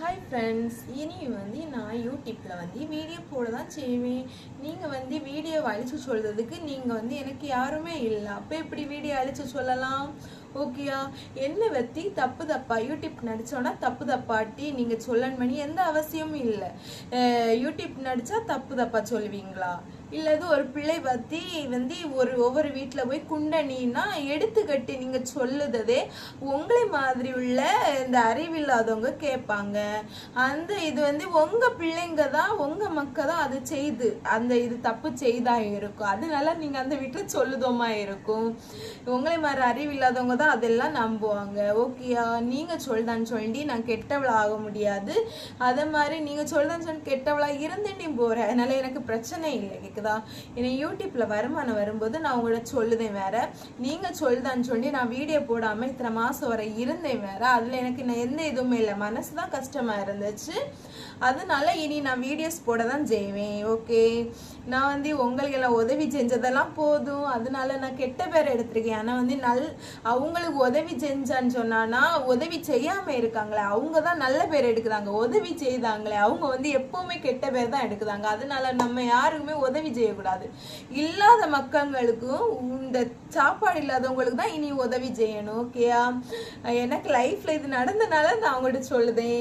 Hi friends இனி வந்து நான் யூடியூப்பில் வந்து வீடியோ போட தான் செய்வேன். நீங்கள் வந்து வீடியோ அழிச்சு சொல்கிறதுக்கு நீங்கள் வந்து எனக்கு யாருமே இல்லை. அப்போ எப்படி வீடியோ அழிச்சு சொல்லலாம்? ஓகேயா என்ன பற்றி தப்பு தப்பா யூடியூப் நடித்தோன்னா தப்பு தப்பாட்டி நீங்கள் சொல்லணுமணி எந்த அவசியமும் இல்லை. யூடியூப் நடித்தா தப்பு தப்பா சொல்லுவீங்களா இல்லது ஒரு பிள்ளை பற்றி வந்து ஒரு ஒவ்வொரு வீட்டில் போய் குண்டனின்னா எடுத்துக்கட்டி நீங்கள் சொல்லுததே உங்களை மாதிரி உள்ள இந்த அறிவில்லாதவங்க கேட்பாங்க அந்த இது வந்து உங்கள் பிள்ளைங்க தான் உங்கள் மக்கள் தான் அது செய்து அந்த இது தப்பு செய்தா இருக்கும். அதனால நீங்கள் அந்த வீட்டில் சொல்லுதோமா இருக்கும். உங்களை மாதிரி அறிவில்லாதவங்க தான் அதெல்லாம் நம்புவாங்க. ஓகேயா நீங்கள் சொல்லுதான்னு சொல்லி நான் கெட்டவள ஆக முடியாது. அதே மாதிரி நீங்கள் சொல்லுதான்னு சொல்லி கெட்டவளா இருந்துட்டு போகிறேன் அதனால எனக்கு பிரச்சனை இல்லை. கேக்குதா? என்னை யூடியூப்ல வருமானம் வரும்போது நான் உங்களோட சொல்லுதேன் வேற. நீங்கள் சொல்லுதான்னு சொல்லி நான் வீடியோ போடாமல் இத்தனை மாதம் வரை இருந்தேன் வேற. அதில் எனக்கு நான் எந்த இதுவுமே இல்லை. மனசு தான் கஷ்டமாக இருந்துச்சு. அதனால இனி நான் வீடியோஸ் போட தான் செய்வேன். ஓகே? நான் வந்து உங்களுக்கு எல்லாம் உதவி செஞ்சதெல்லாம் போதும். அதனால நான் கெட்ட பேர் எடுத்திருக்கேன். ஆனால் வந்து நல் அவங்களுக்கு உதவி செஞ்சான்னு சொன்னான்னா உதவி செய்யாம இருக்காங்களே. அவங்க தான் நல்ல பேர் எடுக்கிறாங்க உதவி செய்தாங்களே. அவங்க வந்து எப்பவுமே கெட்ட பேர் தான் எடுக்கிறாங்க அதனால நம்ம யாருக்குமே உதவி செய்யக்கூடாது. இல்லாத மக்களுக்கும் இந்த சாப்பாடு இல்லாதவங்களுக்கு தான் இனி உதவி செய்யணும் ஓகேயா? எனக்கு லைஃப்ல இது நடந்தனால நான் அவங்கள்ட்ட சொல்லுதேன்.